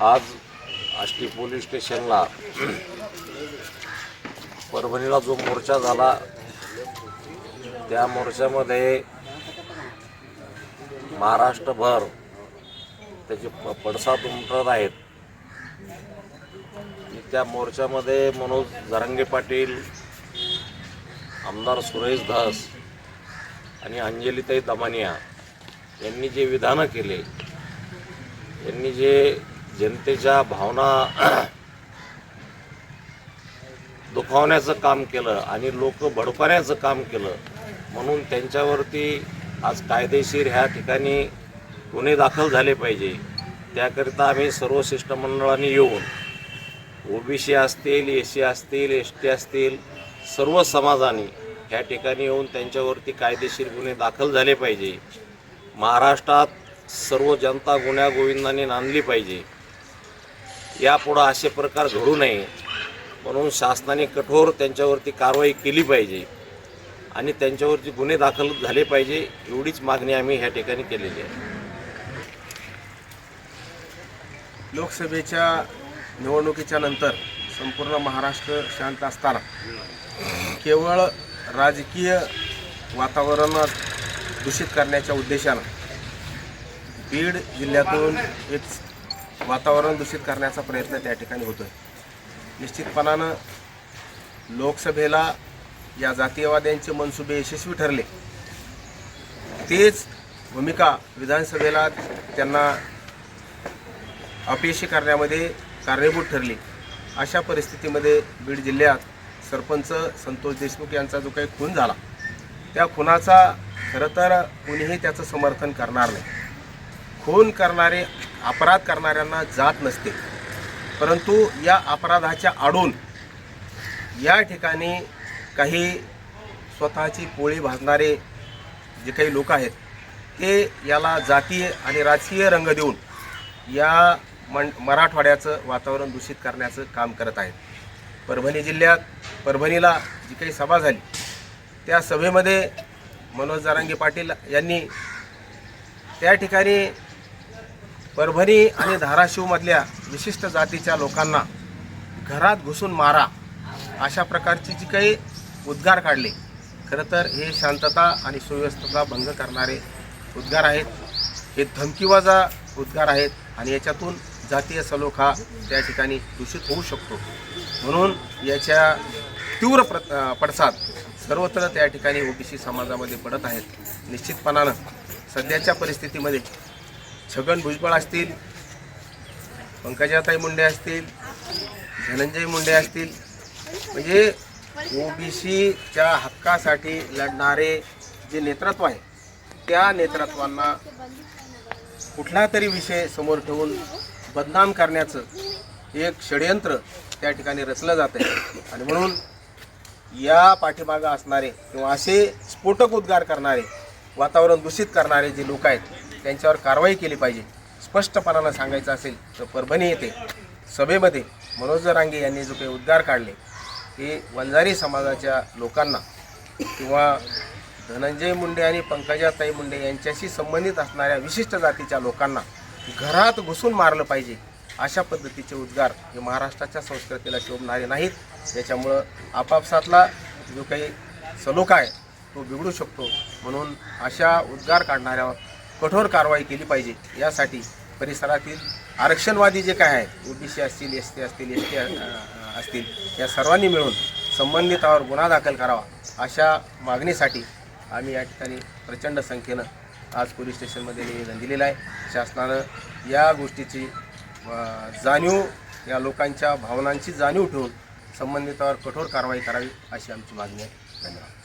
आज आष्टी पोलीस स्टेशनला परभणीला जो मोर्चा झाला त्या मोर्चामध्ये महाराष्ट्रभर त्याचे प- पडसाद उमटत आहेत. त्या मोर्चामध्ये मनोज झरंगे पाटील आमदार सुरेश धस आणि अंजलीताई दमानिया यांनी जे विधानं केले यांनी जे जनतेच्या भावना दुखावण्याचं काम केलं आणि लोक भडकवण्याचं काम केलं म्हणून त्यांच्यावरती आज कायदेशीर ह्या ठिकाणी गुन्हे दाखल झाले पाहिजे. त्याकरिता आम्ही सर्व शिष्टमंडळाने येऊन ओबीसी असतील एस सी असतील एस टी असतील सर्व समाजाने ह्या ठिकाणी येऊन त्यांच्यावरती कायदेशीर गुन्हे दाखल झाले पाहिजे. महाराष्ट्रात सर्व जनता गुन्ह्या गोविंदाने नांदली पाहिजे. यापुढं असे प्रकार घडू नये. म्हणून शासनाने कठोर त्यांच्यावरती कारवाई केली पाहिजे. आणि त्यांच्यावरती गुन्हे दाखल झाले पाहिजे एवढीच मागणी आम्ही ह्या ठिकाणी केलेली आहे. लोकसभेच्या निवडणुकीच्या नंतर संपूर्ण महाराष्ट्र शांत असताना केवळ राजकीय वातावरण दूषित करण्याच्या उद्देशानं बीड जिल्ह्यातून एक वातावरण दूषित करण्याचा प्रयत्न त्या ठिकाणी होतोय. निश्चितपणानं लोकसभेला या जातीयवाद्यांचे मनसुबे यशस्वी ठरले. तेच भूमिका विधानसभेला त्यांना अपयशी करण्यामध्ये कारणीभूत ठरली. अशा परिस्थितीमध्ये बीड जिल्ह्यात सरपंच संतोष देशमुख यांचा जो काही खून झाला त्या खुनाचा खरं तर कुणीही त्याचं समर्थन करणार नाही. खून करणारे अपराध करणाऱ्यांना जात नसते. परंतु या अपराधाच्या आडून या ठिकाणी काही स्वतःची पोळी भाजणारे जे काही लोक आहेत ते याला जातीय आणि राजकीय रंग देऊन या मन मराठवाड्याचं वातावरण दूषित करण्याचं काम करत आहेत. परभणी जिल्ह्यात परभणीला जी काही सभा झाली त्या सभेमध्ये मनोज जारांगे पाटील यांनी त्या ठिकाणी परभणी आणि धाराशिवमधल्या विशिष्ट जातीच्या लोकांना घरात घुसून मारा अशा प्रकारची जी काही उद्गार काढले खरं तर हे शांतता आणि सुव्यवस्थेचा भंग करणारे उद्गार आहेत. हे धमकीवाजा उद्गार आहेत आणि याच्यातून जातीय सलोख हा त्या ठिकाणी दूषित होऊ शकतो. म्हणून याच्या तीव्र प्र पडसाद सर्वत्र त्या ठिकाणी ओबीसी समाजामध्ये पडत आहेत. निश्चितपणानं सध्याच्या परिस्थितीमध्ये छगन भुजबळ असतील पंकजाताई मुंडे असतील धनंजय मुंडे असतील. म्हणजे ओबीसीच्या हक्कासाठी लढणारे जे नेतृत्व आहे त्या नेतृत्वांना कुठला तरी विषय समोर ठेवून बदनाम करण्याचं एक षडयंत्र त्या ठिकाणी रचलं जात आहे. आणि म्हणून या पाठीमागं असणारे किंवा असे स्फोटक उद्गार करणारे वातावरण दूषित करणारे जे लोक आहेत त्यांच्यावर कारवाई केली पाहिजे. स्पष्टपणानं सांगायचं असेल तर परभणी येथे सभेमध्ये मनोज रांगे यांनी जो काही उद्गार काढले हे वंजारी समाजाच्या लोकांना किंवा धनंजय मुंडे आणि पंकजाताई मुंडे यांच्याशी संबंधित असणाऱ्या विशिष्ट जातीच्या लोकांना घरात घुसून मारलं पाहिजे अशा पद्धतीचे उद्गार हे महाराष्ट्राच्या संस्कृतीला शोभणारे नाहीत. त्याच्यामुळं आपापसातला जो काही सलोखा आहे तो बिघडू शकतो म्हणून अशा उद्गार काढणाऱ्या कठोर कारवाई केली पाहिजे. यासाठी परिसरातील आरक्षणवादी जे काय आहेत ओबीसी असतील एस टी असतील एस टी असतील या सर्वांनी मिळून संबंधितावर गुन्हा दाखल करावा अशा मागणीसाठी आम्ही या ठिकाणी प्रचंड संख्येनं आज पोलीस स्टेशनमध्ये निवेदन दिलेलं आहे. शासनानं या गोष्टीची जाणीव या लोकांच्या भावनांची जाणीव ठेवून संबंधितावर कठोर कारवाई करावी अशी आमची मागणी आहे. धन्यवाद.